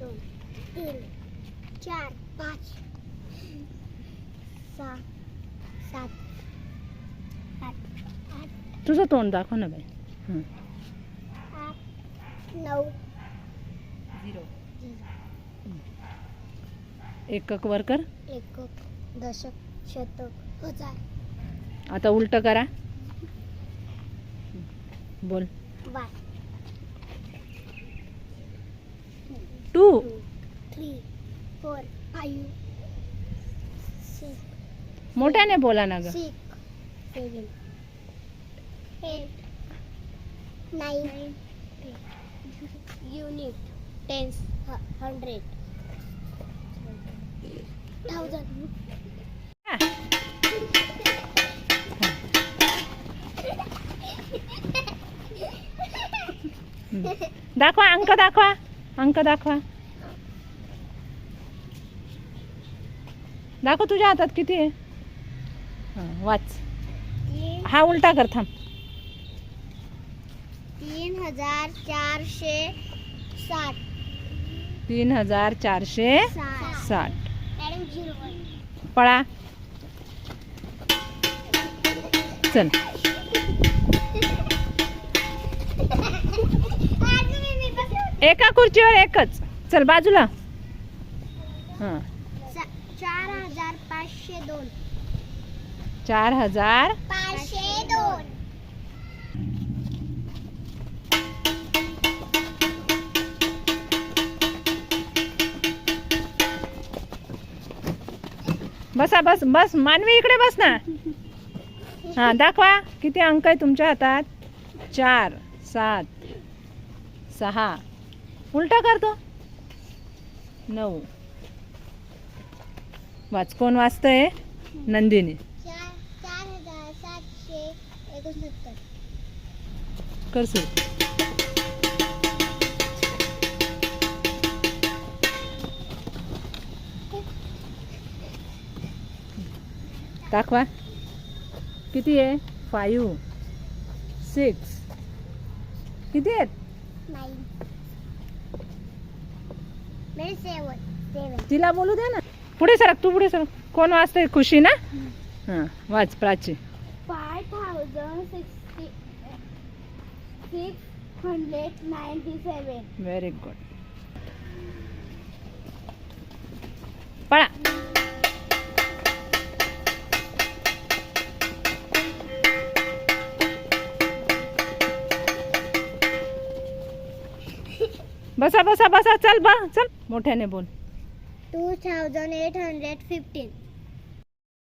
दोन तीन चार पाच सहा सात आठ आठ तुझं तोंड दाखव ना बाई. हं. आठ नऊ झिरो. एकक वर कर. एकक दशक शतक हजार. आता उलट करा. बोल. One two two three four five six मोठ्याने बोला ना ग. Unit tens hundred. दाखवा अंक दाखवा अंक दाखवा. दाखव तुझ्या हातात किती आहे? हं, वाच. तीन हा उलटा कर थांब. तीन हजार चारशे साठ. तीन हजार चारशे साठ. साठ. मॅडम झिरो पळा. चल. एका खुर्चीवर एकच. चल बाजूला. हां. चार हजार पाचशे दोन. चार हजार पाचशे दोन. बसा बस बस. मानवी इकडे बस ना. हां दाखवा. किती अंक आहे तुमच्या हातात? चार सात सहा. उलटा करतो. नऊ. वाच कोण वाचतंय? नंदिनी चार चार हजार सातशे एकोणसत्तर कर सुरू दाखवा. किती आहे? फाईव्ह सिक्स किती आहेत? तिला बोलू दे ना. पुढे सरक तू पुढे सरक. कोण वाचतंय? खुशी ना? हां वाच Prachi. Five thousand sixty six hundred ninety seven very good पळा. बसा बसा बसा. चल बा. चल. मोठ्याने बोल. Two thousand eight hundred fifteen